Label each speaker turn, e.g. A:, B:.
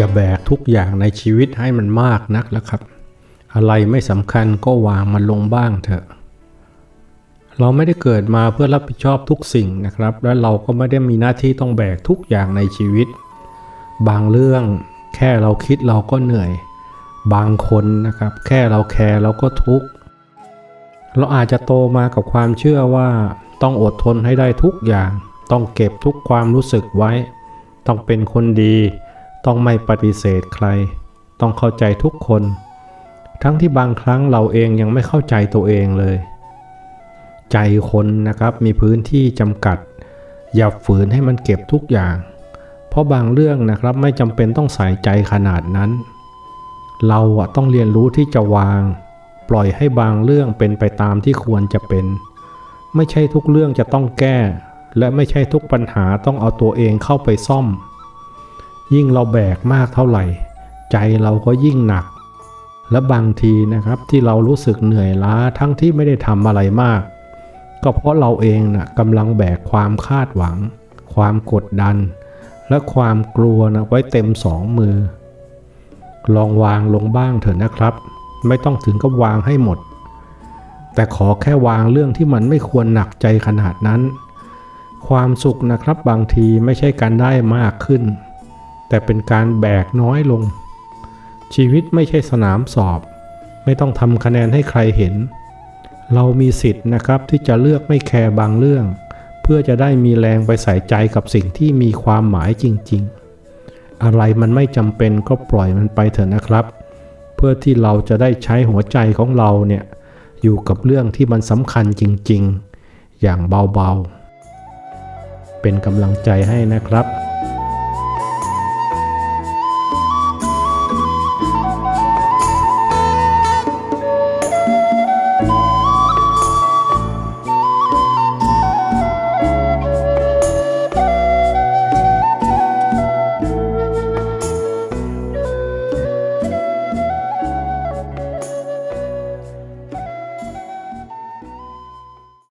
A: อย่าแบกทุกอย่างในชีวิตให้มันมากนักแล้วครับ อะไรไม่สำคัญก็วางมันลงบ้างเถอะ เราไม่ได้เกิดมาเพื่อรับผิดชอบทุกสิ่งนะครับ และเราก็ไม่ได้มีหน้าที่ต้องแบกทุกอย่างในชีวิต บางเรื่องแค่เราคิดเราก็เหนื่อย บางคนนะครับ แค่เราแคร์เราก็ทุกข์เราอาจจะโตมากับความเชื่อว่าต้องอดทนให้ได้ทุกอย่าง ต้องเก็บทุกความรู้สึกไว้ ต้องเป็นคนดี ต้องไม่ปฏิเสธใคร ต้องเข้าใจทุกคน ทั้งที่บางครั้งเราเองยังไม่เข้าใจตัวเองเลย ใจคนนะครับมีพื้นที่จำกัด อย่าฝืนให้มันเก็บทุกอย่าง เพราะบางเรื่องนะครับไม่จำเป็นต้องใส่ใจขนาดนั้น เราต้องเรียนรู้ที่จะวาง ปล่อยให้บางเรื่องเป็นไปตามที่ควรจะเป็น ไม่ใช่ทุกเรื่องจะต้องแก้ และไม่ใช่ทุกปัญหาต้องเอาตัวเองเข้าไปซ่อม ยิ่งเราแบกมากเท่าไหร่ ใจเราก็ยิ่งหนัก และบางทีนะครับที่เรารู้สึกเหนื่อยล้าทั้งที่ไม่ได้ทำอะไรมาก ก็เพราะเราเองนะ่ะกำลังแบกความคาดหวัง ความกดดัน และความกลัวนะไว้เต็มสองมือ ลองวางลงบ้างเถอะนะครับ ไม่ต้องถึงกับวางให้หมด แต่ขอแค่วางเรื่องที่มันไม่ควรหนักใจขนาดนั้น ความสุขนะครับบางทีไม่ใช่การได้มากขึ้น แต่เป็นการแบกน้อยลง ชีวิตไม่ใช่สนามสอบ ไม่ต้องทำคะแนนให้ใครเห็น เรามีสิทธิ์นะครับที่จะเลือกไม่แคร์บางเรื่อง เพื่อจะได้มีแรงไปใส่ใจกับสิ่งที่มีความหมายจริง ๆ อะไรมันไม่จำเป็นก็ปล่อยมันไปเถอะนะครับ เพื่อที่เราจะได้ใช้หัวใจของเราเนี่ยอยู่กับเรื่องที่มันสำคัญจริง ๆ อย่างเบาๆ เป็นกำลังใจให้นะครับ